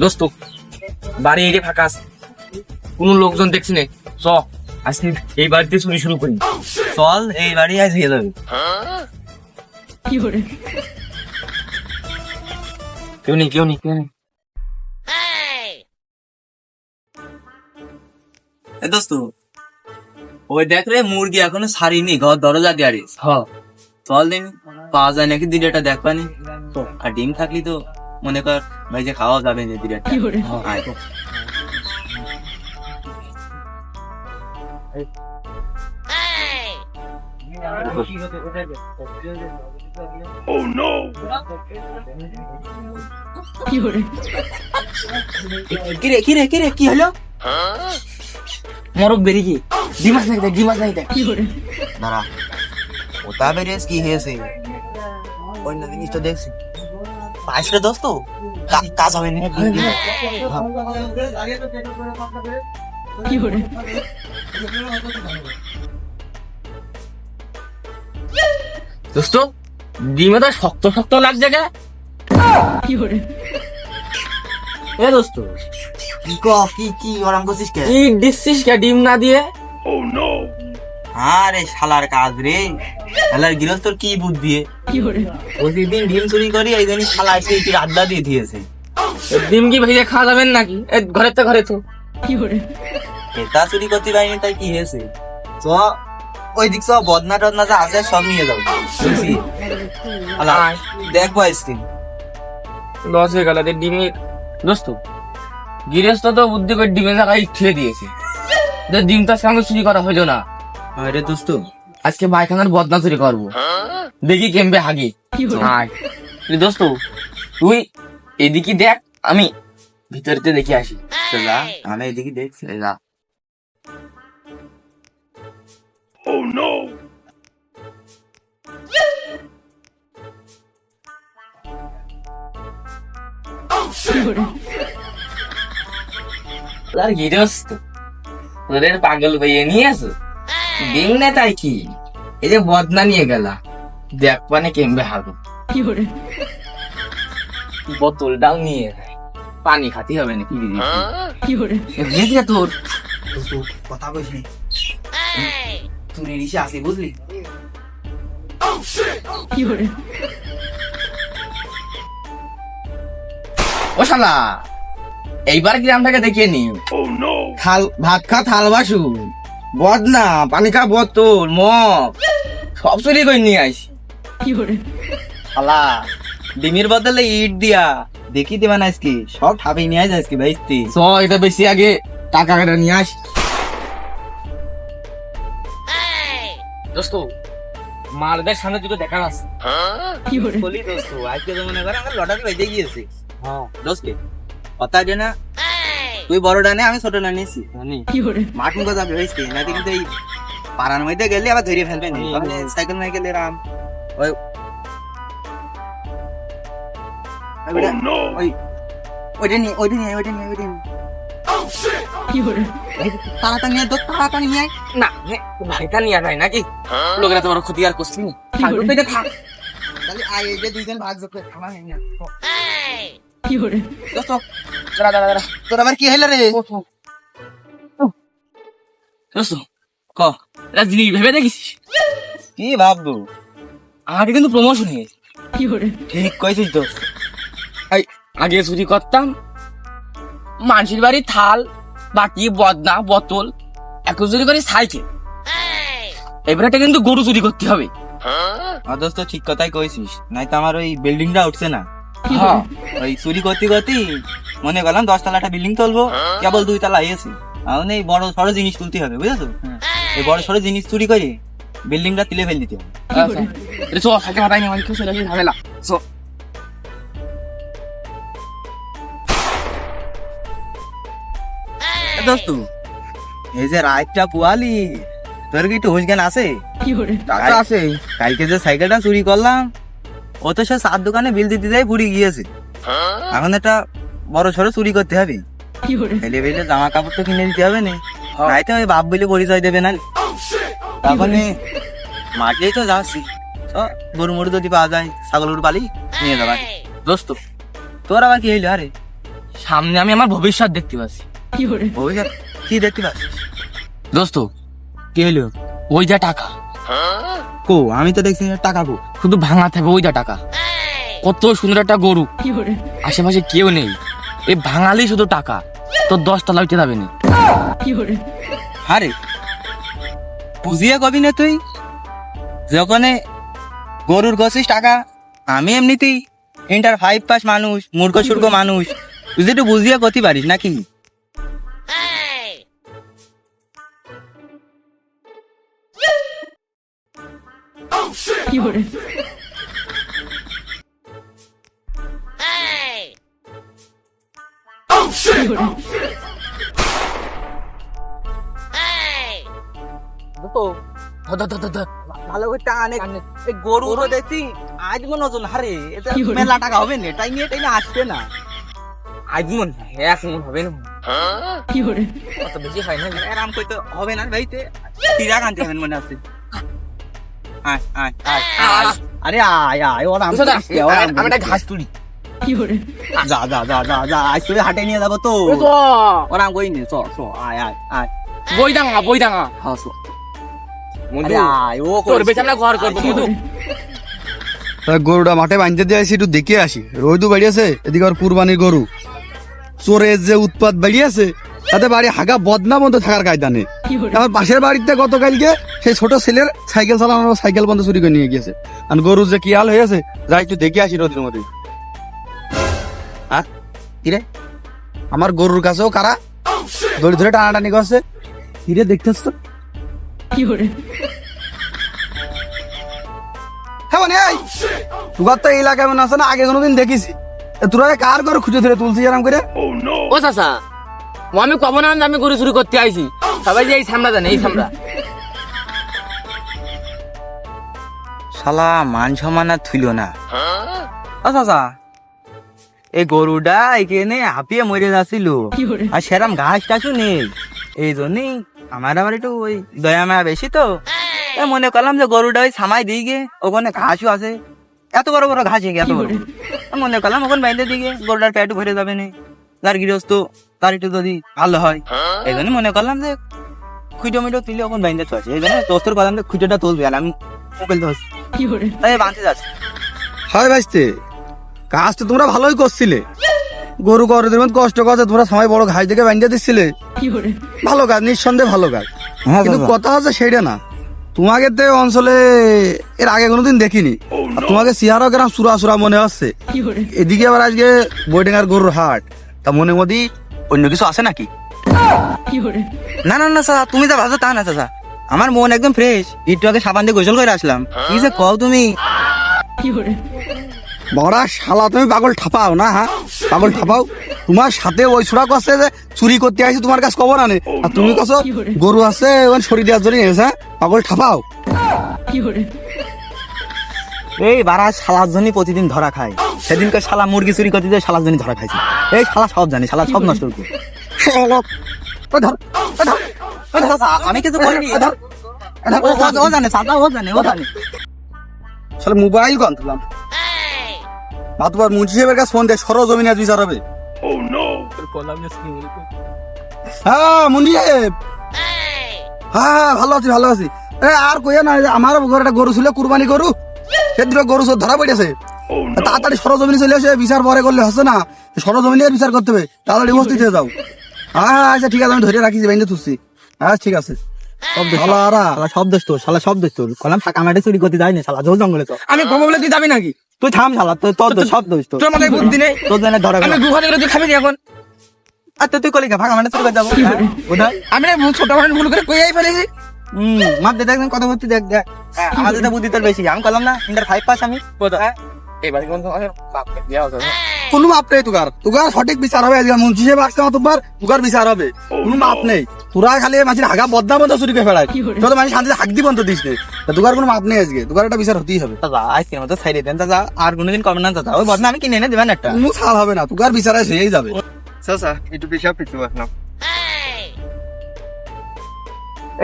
দোস্ত বাড়ি ফাঁকা আছে। কোনো লোকজন দেখছি নে চ আজকে এই বাড়িতে চুরি শুরু করি। চল এই বাড়ি আজ হয়ে যাবে। কেউ নেই কেউ নেই কেউ নেই। দোস্ত ওই দেখ রে মুরগি এখনও ছাড়িনি ঘর দরজা দিয়ে হ্যাঁ চল দিন পাওয়া যায় নাকি দিলেটা দেখ পানি। আর ডিম থাকলি তো। মনে কর ভাই যে খাওয়া যাবে না দিলেটা আয় তো। কিরে কিরে কিরে কি হলো মরক বেরিয়ে গিয়ে ডিমাস নাই দেখ ডিমাস নাই দেখ দাঁড়া ওটা বেরিয়েছ কি হয়েছে অন্য জিনিসটা দেখছি পাইছে দোস্ত কাজ হবে না। দোস্ত ডিমে তো শক্ত শক্ত লাগছে কে? এ দোস্ত কি ক কি কি ওরাম করছিস কে? কি দিচ্ছিস কে ডিম না দিয়ে? আরে শালার কাজ রে। শালার গৃহস্থর কি বুদ্ধি? প্রতিদিন ডিম চুরি করি এই জন্য শালা এসে কি আড্ডা দিয়ে দিয়েছে। ডিম কি ভেজে খাওয়া যাবেন নাকি? এ ঘরে তো ঘরে তো। এটা চুরি করতে পারিনি তাই কি হয়েছে? চ ওই দিক সব বদনা টদনা যা আছে সব নিয়ে যাব বুঝছি দেখব আইসক্রিম। লস হয়ে গেল ডিমের দোস্ত। গৃহস্থ তো বুদ্ধি করে ডিমের জায়গায় ঠেলে দিয়েছে। যে ডিম তো চুরি করা হইল না। আরে দোস্ত আজকে বাইখানার বদনা চুরি করব দেখি কেমবে হাগি। দোস্ত তুই এদিকে দেখ আমি ভিতরতে দেখে আসি। আমি এদিকে এই যা। তোদের পাগল ভাইয়ে নিয়ে আসো। না তাই কি? এই যে বদনা নিয়ে গেলা। দেখ পানে কেমবে হাগো। বোতলটাও নিয়ে পানি খাতে হবে না কি তোর। কথা কইছি তুই রিসে আসি বুঝলি? ও শালা এইবার গ্রামটাকে দেখিয়ে নি থাল ভাত খা থাল বাসু বদনা পানি খা বোতল মগ সব চুরি করে নিয়ে আইস শালা ডিমের বদলে ইট দিয়া দেখি দেবা না আজকে। সব ঠাপে নিয়ে আস আজকে ভাইস্তি চ এটা বেশি আগে টাকা কেটে নিয়ে আস। দোস্ত মালদের সামনে দুটো দেখা আছে। কি বলি দোস্ত আজকে তো মনে করে আমার লটারি বাইতে গিয়েছে। দোস্ত কথা না। তুই বড় ডানে আমি ছোট ডানে নিয়েছি মাঠুন কথা ভেবেছি না কিন্তু এই পাড়ার মধ্যে গেলে আবার ধরে ফেলবে না। সাইকেল নিয়ে গেলে রাম। ওই ওই ওইটা নিয়ে ওইটা নিয়ে ওইটা নিয়ে ওইটা নিয়ে। তাড়াতাড়ি নিয়ে দোস্ত তাড়াতাড়ি নিয়ে না ভাইটা নিয়ে যায় নাকি? লোকেরা তোমার ক্ষতি আর করছি না। থাক, পেটে থাক। তাহলে আয় এই যে দুইজন ভাগ যোগ করে খাওয়া হয়নি আর। দোস্ত দাঁড়া দাঁড়া দাঁড়া। তোর আবার কি হইল রে? দোস্ত ক? এটা ভেবে দেখিস কি ভাববো? আমাকে কিন্তু প্রমোশন হয়েছে ঠিক কইছিস তো। আগে চুরি করতাম। মানুষের বাড়ি থাল বাটি বদনা বোতল এখন চুরি করি সাইকেল। এবারে একটা কিন্তু গরু চুরি করতে হবে। ঠিক কথাই কইছিস। নাই তো আমার ওই বিল্ডিংটা উঠছে না। হ্যাঁ। ওই চুরি করতে করতে মনে করলাম দশতলা একটা বিল্ডিং তুলবো। কেবল দুই তলা এসে। এখন এই বড় সড়ো জিনিস তুলতে হবে বুঝেছ? এই বড় সড়ো জিনিস চুরি করে বিল্ডিংটা তুলে ফেল দিতে হবে। আচ্ছা। মাথায় নিয়ে ঝামেলা। চল দোস্ত এই যে রাতটা পুয়ালি তোর কি একটু হুঁশ জ্ঞান আছে? টাকা আছে। কালকে যে সাইকেলটা চুরি করলাম ও তো সে সাত দোকানে বিল দিতে যাই পুরি গিয়েছে। এখন একটা বড় সড়ো চুরি করতে হবে। ছেলে বেলে জামা কাপড় তো কিনে দিতে হবে না। নাই তো ওই বাপ বলে পরিচয় দেবে না। তখন মাঠেই তো যাচ্ছি। গরু মরু যদি পাওয়া যায় ছাগল গরু পালি নিয়ে যাবা। দোস্ত তোর আবার কি হইল? আরে সামনে আমি আমার ভবিষ্যৎ দেখতে পাচ্ছি। ভবিষ্যৎ কি দেখতে পাচ্ছিস? দোস্ত কি হইল? ওই যা টাকা। আমি তো দেখছি টাকা কো। শুধু ভাঙা থাকবে ওইটা টাকা। কত সুন্দর একটা গরু। আশেপাশে কেউ নেই। এই ভাঙালেই শুধু টাকা। তোর দশ তলা উঠে যাবে আরে, বুঝিয়ে কবি না তুই? যখন গরুর গছিস টাকা, আমি এমনিতেই ইন্টার ফাইভ পাস মানুষ, মূর্খ সুর্খ মানুষ। তুই একটু বুঝিয়ে করতে পারিস নাকি? ধর, ধর। ভালো করে টাকা নে এই গরু তো দেখছি আজ মনে হতো না আরে এটা মেলা টাকা হবে না তাই নিয়ে তাই না আসছে না। আজ মন এক মন হবে না। কত বেশি হয় না আরাম করতে হবে না ভাইতে কানতে হবে মনে আছে আয় আয় আয় আয়। আরে আয় আয় ওরা আমি- আমি একটা ঘাস তুলি। যা যা যা যা যা আজ তুই হাটে নিয়ে যাব তো। কই নি চ চ আয় আয় আয়। বই ডাঙা বই হ্যাঁ। তা গরুটা মাঠে বাঁধতে দিয়ে আসি একটু দেখে আসি। রোদু বাড়ি আছে এদিকে আর কুরবানির গরু। চোরের যে উৎপাত বাড়ি আছে তাতে বাড়ি হাগা বদনা বন্ধ থাকার কায়দা নেই আমার পাশের বাড়িতে গতকালকে সেই ছোট ছেলের সাইকেল চালানো সাইকেল বন্ধ চুরি করে নিয়ে গিয়েছে। আর গরু যে কি হাল হয়েছে যাই একটু দেখে আসি রোদের মধ্যে। আর কিরে আমার গরুর কাছেও কারা দড়ি ধরে টানাটানি করছে? কিরে দেখতেছ তো? হ্যাঁ মানে তুগার তো এলাকায় মনে আছে না আগে কোনোদিন দেখিছি। এ তোরা কার ঘর খুঁজে ধরে তুলছি এরম করে? ও চাচা ও আমি কব না আমি গরু চুরি করতে আইছি। সবাই যে এই সামলা জানে এই সামলা শালা মান সম্মান আর থুইল না। আচ্ছা আচ্ছা এই গরুটা এখানে হাঁপিয়ে মরে যাচ্ছিল। আর সেরাম ঘাস টাসও নেই। এই জন্যই আমার আবার একটু ওই দয়া মায়া বেশি তো। মনে করলাম যে গরুটা ওই সামাই দিই গে ওখানে ঘাসও আছে। এত বড় বড় ঘাস এত বড়। মনে করলাম ওখানে বাইরে দিকে গরুটার পেট ভরে যাবে না। যার গৃহস্থ তার একটু যদি ভালো হয়। এই জন্য মনে করলাম যে খুঁজো মিটো তুলে ওখানে বাইন্দে চলছে এই জন্য দোস্তর করলাম যে খুঁজোটা তুলবে আর আমি মোবাইল ধরছি তাই বাঁধতে যাচ্ছে। হয় ভাইস্তে কাজ তো তোমরা ভালোই করছিলে। গরু গরুদের মধ্যে কষ্ট করছে তোমরা সময় বড় ঘাস দেখে বাঁধিয়ে দিচ্ছিলে। ভালো কাজ নিঃসন্দেহে ভালো কাজ। হ্যাঁ কিন্তু কথা হচ্ছে সেইটা না। তোমাকে তো অঞ্চলে এর আগে কোনোদিন দেখিনি। আর তোমাকে সিহারও গ্রাম সুরা সুরা মনে হচ্ছে এদিকে আবার আজকে বৈডেঙ্গার গরুর হাট। তা মনে মধ্যে অন্য কিছু আছে নাকি? না না না স্যার তুমি যা ভাবছ তা না চাচা আমার মন একদম ফ্রেশ একটু আগে সাবান দিয়ে গোসল করে আসলাম। কি যে কও তুমি? বড়া শালা তুমি পাগল ঠাপাও না হ্যাঁ পাগল ঠাপাও। তোমার সাথে ওই ছোড়া কছে যে চুরি করতে আসি তোমার কাছে খবর আনে। আর তুমি কছো গরু আছে ওখানে শরীর দেওয়ার জন্য হ্যাঁ পাগল ঠাপাও। এই বারা শালার জন্য প্রতিদিন ধরা খায়। সেদিনকে শালা মুরগি চুরি করতে দিয়ে শালার জন্য ধরা খাইছে। এই শালা সব জানি শালা সব নষ্ট করবে। আমি কিছু করিনি। ও জানে সাদা ও জানে ও জানে। শালা মোবাইল গন তুলাম মাতবার মুন্সি সাহেবের কাছে ফোন দে সরজমিন আজ বিচার হবে। হ্যাঁ মুন্সি সাহেব। হ্যাঁ ভালো আছি ভালো আছি। এ আর কইয়া না আমার ঘরে একটা গরু ছিল কুরবানি গরু। সে দুটো গরু ধরা পড়েছে। তাড়াতাড়ি সরজমিনে চলে আসে বিচার পরে করলে হচ্ছে না। সরজমিনে বিচার করতে হবে তাড়াতাড়ি উপস্থিত হয়ে যাও। হ্যাঁ হ্যাঁ আচ্ছা ঠিক আছে আমি ধরে রাখিছি বাইন্দে তুলছি হ্যাঁ ঠিক আছে। শালা আরা। শালা সব দোষ তোর শালা সব দোষ তোর। কলাম ফাঁকা মাঠে চুরি করতে যায়নি শালা জল জঙ্গলে তো আমি কব বলে তুই যাবি নাকি? তুই থাম শালা তোর তোর দোষ সব দোষ তোর। তোর মাথায় বুদ্ধি নেই? তোর জন্য ধরা আমি গেল গুহা তুই খাবি এখন? আচ্ছা তুই কলি ফাঁকা মাঠে চুরি করে যাব? হ্যাঁ? ওটা আমি না ছোট ভুল করে কইয়াই ফেলেছি? হম মাপ দে দেখ কথা বলতে দেখ দেখ। হ্যাঁ, বুদ্ধি তোর বেশি আমি করলাম না ইন্টার ফাইভ পাস আমি। হ্যাঁ? এবার কোন বাপকে দেওয়া হবে কোনো মাপ নেই তুকার তুকার সঠিক বিচার হবে আজকে মুন্সি সাহেব আসছে তোমার তুকার বিচার হবে। কোনো মাপ নেই। তোরা খালি মাঝে হাগা বদনা বন্ধ চুরি করে ফেলায় তোর মানে শান্তিতে হাক দি বন্ধ দিস নে? তা তুকার কোনো মাপ নেই আজকে তুকার একটা বিচার হতেই হবে। দাদা আজকের মতো সাইডে দেন দাদা আর কোনোদিন করবেন না দাদা ওই বদনা আমি কিনে এনে দেবেন একটা? কোনো ছাড় হবে না তুকার বিচার আছে হয়েই যাবে। চাচা একটু পেশা পিছু আসলাম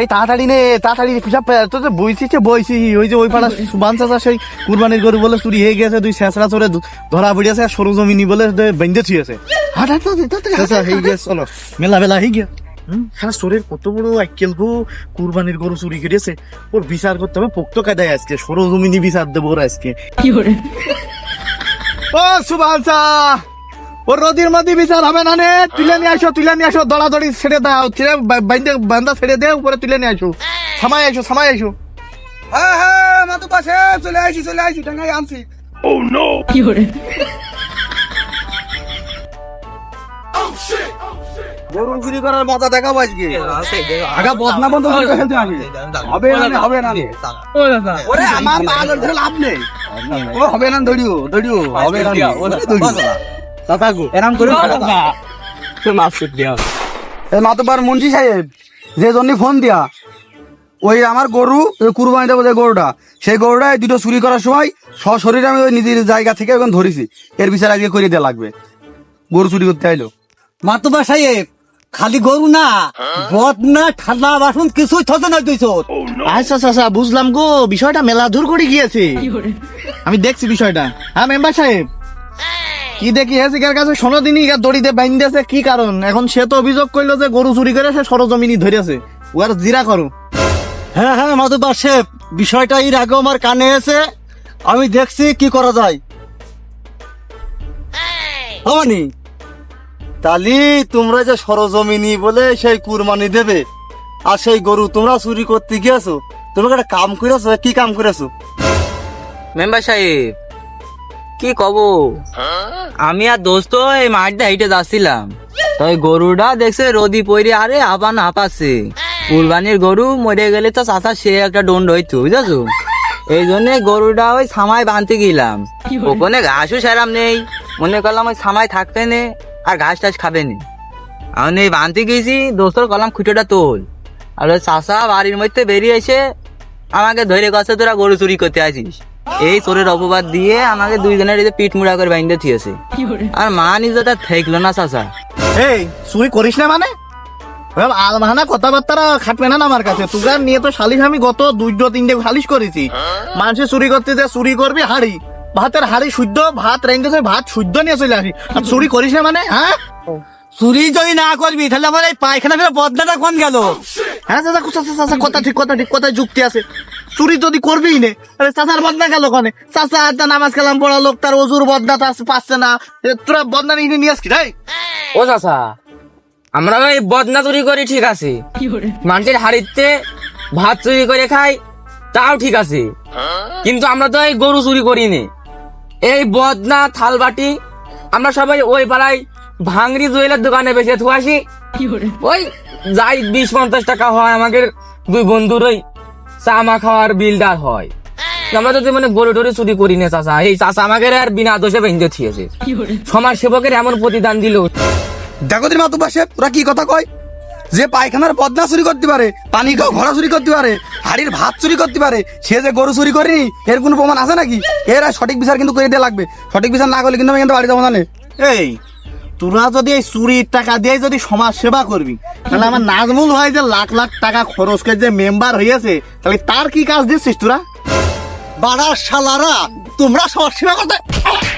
এই তাড়াতাড়ি নে তাড়াতাড়ি পিসাব তো যে বইছিছে বইছি ওই যে ওই পাড়া সুবান চাচা সেই কুরবানির গরু বলে চুরি হয়ে গেছে দুই শেষরা চড়ে ধরা পড়িয়াছে আর সরু জমিনি বলে বেঁধে থুয়েছে চাচা হয়ে গেছে চলো। মেলা মেলা হয়ে গিয়া। হ্যাঁ শরীর কত বড় আইকেল গো কুরবানির গরু চুরি করেছে ওর বিচার করতে হবে পোক্ত কায়দায় আজকে সরু জমিনি বিচার দেবো ওর আজকে। কি করে? ও সুবান চা ওর রদির মধ্যে বিচার হবে না নে? তুলে নিয়ে আসো তুলে নিয়ে আসো দড়াদড়ি ছেড়ে দাও ছেড়ে বাইন্দে বান্দা ছেড়ে দে উপরে তুলে নিয়ে আসো। সামাই আসো সামাই আসো। হ্যাঁ হ্যাঁ মাতু পাশে চলে আসি চলে আসি টাঙ্গাই আনছি। গরু চুরি করার মজা দেখাবো আজকে। আগা বদনা বন্ধ করে ফেলতে আমি হবে না হবে না ওরে আমার মাল ধরে লাভ নেই। ও হবে না দড়িও দড়িও হবে না নে। চাচাগো এরাম করে এই মাতবার মুন্সি সাহেব যে জন্য ফোন দিয়া ওই আমার গরু কুরবানি দেবো যে গরুটা সেই গরুটা দুটো চুরি করার সময় সশরীরে আমি ওই নিজের জায়গা থেকে এখন ধরেছি এর বিচার আজকে করে দেওয়া লাগবে। গরু চুরি করতে আইলো মাতুবা সাহেব খালি গরু না বদ না ঠান্ডা বাসন কিছুই থতে নয় দুইশো আচ্ছা আচ্ছা বুঝলাম গো বিষয়টা মেলা দূর করে গিয়েছে। আমি দেখছি বিষয়টা। হ্যাঁ মেম্বার সাহেব। কি দেখি হয়েছে কার কাছে শোনো দিনই ইগার দড়িতে বাইন্দেছে কি কারণ? এখন সে তো অভিযোগ করল যে গরু চুরি করে সে সরজমিনি ধরেছে ও আর জিরা করো হ্যাঁ হ্যাঁ মাতুবা সাহেব বিষয়টা এর আগে আমার কানে এসে আমি দেখছি কি করা যায়। হবানি তালি তোমরা যে সরজমিনি বলে সেই কুরবানি দেবে আর সেই গরু তোমরা চুরি করতে গিয়েছো তোমরা একটা কাম করেছ কি কাম করেছ? মেম্বার সাহেব কি কব? আমি আর দোস্ত এই মাঠটা হেঁটে যাচ্ছিলাম। ওই গরুটা দেখছে রোদি পইরে আরে আবার হাঁপাচ্ছে। কুরবানির গরু মরে গেলে তো চাচা সে একটা দণ্ড হইতো বুঝেছ? এই জন্য গরুটা ওই সামায় বাঁধতে গেলাম। ওখানে ঘাসও সেরাম নেই। মনে করলাম ওই সামায় থাকবে নে আর ঘাস টাস খাবে নে। আমি এই বাঁধতে গেছি দোস্তর কলাম খুঁটোটা তোল। আর ওই চাচা বাড়ির মধ্যে বেরিয়ে এসে আমাকে ধরে গেছে তোরা গরু চুরি করতে আসিস? এই চোরের অপবাদ দিয়ে আমাকে দুইজনের এই যে পিঠ মুড়া করে বাইন্দে থিয়েছে আর মা নিজেটা থাকল না চাচা। এই চুরি করিস না মানে? আলমাহানা খাটবে না আমার কাছে? তোরা নিয়ে তো সালিশ আমি গত দুইটো তিনটে সালিশ করেছি। মানুষে চুরি করতে যে চুরি করবি হাড়ি। ভাতের হাড়ি শুদ্ধ ভাত রেঁধেছে ভাত শুদ্ধ নিয়ে চলে আসি আর চুরি করিস না মানে হ্যাঁ? চুরি যদি না করবি তাহলে আমার এই পায়খানা ফেলে বদনাটা কোন গেল? হ্যাঁ চাচা কথা ঠিক কথা ঠিক কথা যুক্তি আছে। চুরি যদি করবি নে আরে চাচার বদনা গেল কোনে? চাচা একটা নামাজ কালাম পড়া লোক তার অজুর বদনা তো পাচ্ছে না। তোরা বদনা নিয়ে নিয়ে আসকি তাই ও চাচা আমরা ওই বদনা চুরি করি ঠিক আছে। মানুষের হাড়িতে ভাত চুরি করে খাই তাও ঠিক আছে। কিন্তু আমরা তো এই গরু চুরি করিনি এই বদনা থাল বাটি আমরা সবাই ওই পাড়ায় ভাঙড়ি জুয়েলের দোকানে বেঁচে থু আসি। ওই যাই বিশ পঞ্চাশ টাকা হয় আমাদের দুই বন্ধুর ওই চা মা খাওয়ার বিলটা হয়। আমরা তো মানে গরু টরু চুরি করি না চাচা এই চাচা আমাকে আর বিনা দোষে বেঁধে থিয়েছে। সমাজ সেবকের এমন প্রতিদান দিল। দেখো দিন মাতু পাশে ওরা কি কথা কয়? যে পায়খানার বদনা চুরি করতে পারে পানি খাও ঘোড়া চুরি করতে পারে হাড়ির ভাত চুরি করতে পারে সে যে গরু চুরি করেনি এর কোনো প্রমাণ আছে নাকি? এর সঠিক বিচার কিন্তু করে দেওয়া লাগবে। সঠিক বিচার না করলে কিন্তু আমি কিন্তু বাড়ি যাব না। এই তোরা যদি এই চুরির টাকা দিয়ে যদি সমাজ সেবা করবি তাহলে আমার নাজমুল ভাই যে লাখ লাখ টাকা খরচ করে যে মেম্বার হয়েছে তাহলে তার কি কাজ দিচ্ছিস তোরা? বাড়ার শালারা তোমরা সমাজ সেবা করতে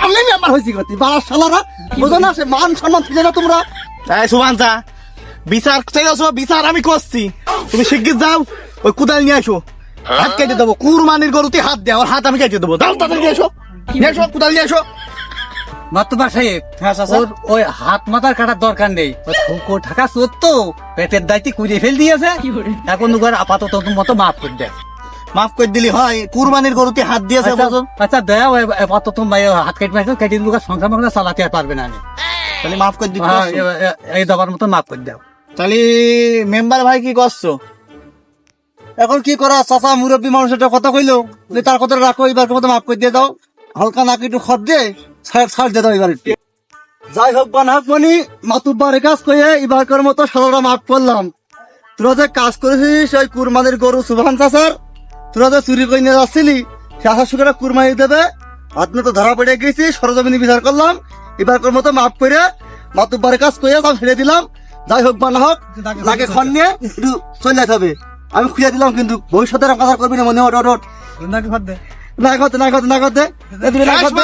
আমি মেম্বার হয়েছি করতে বাড়ার শালারা বুঝো না সে মান সম্মান থেকে না তোমরা। এই সুবান্তা বিচার চাইছো বিচার আমি করছি। তুমি শিগগির যাও ওই কুদাল নিয়ে আসো। হাত কেটে দেবো কুরবানির গরুতে হাত দেওয়া হাত আমি কেটে দেবো। দাও তাড়াতাড়ি নিয়ে এসো নিয়ে এসো কুদাল নিয়ে এসো মাতুবা সাহেব ওর ওই হাত মাথার কাটার দরকার নেই। ঢাকা চোর তো পেটের দায়িত্ব কুড়িয়ে ফেল দিয়েছে। এখন ওর আপাতত মতো মাফ করে দেয় মাফ করে দিলি হয় কুরবানির গরুতে হাত দিয়েছে আচ্ছা, আচ্ছা আপাতত ভাই হাত কেটে মারছো কেটে সংসার চালাতে পারবে না আমি। তাহলে মাফ করে হ্যাঁ, এই দেওয়ার মতো মাফ করে দাও। তাহলে মেম্বার ভাই কি করছ? এখন কি করা চাচা মুরব্বী মানুষ একটা কথা কইলো তার কথা রাখো এবার মতো মাফ করে দিয়ে দাও। হালকা নাকি একটু খদ দে। ছাড় দাও এবার একটু। যাই হোক বান হোক মানে মাতুব্বারে কাজ করে এবারকার মতো মাফ করলাম। তোরা যে কাজ করেছিস ওই কুরবানির গরু সুভান চাচার, তোরা যে চুরি করে নিয়ে যাচ্ছিলি সুখে কুরবানি দেবে। আপনি তো ধরা পড়ে গেছি, সরজমিনি বিচার করলাম। এবারকার মতো মাফ করে মাতুব্বারে কাজ করে সব ছেড়ে দিলাম। যাই হোক বা না হোক লাগে খন নিয়ে একটু চলে যেতে হবে। আমি খুঁজে দিলাম কিন্তু ভবিষ্যতে কথা করবি না মনে নাকি দে। না করতে না করতে না করতে তুমি না করতে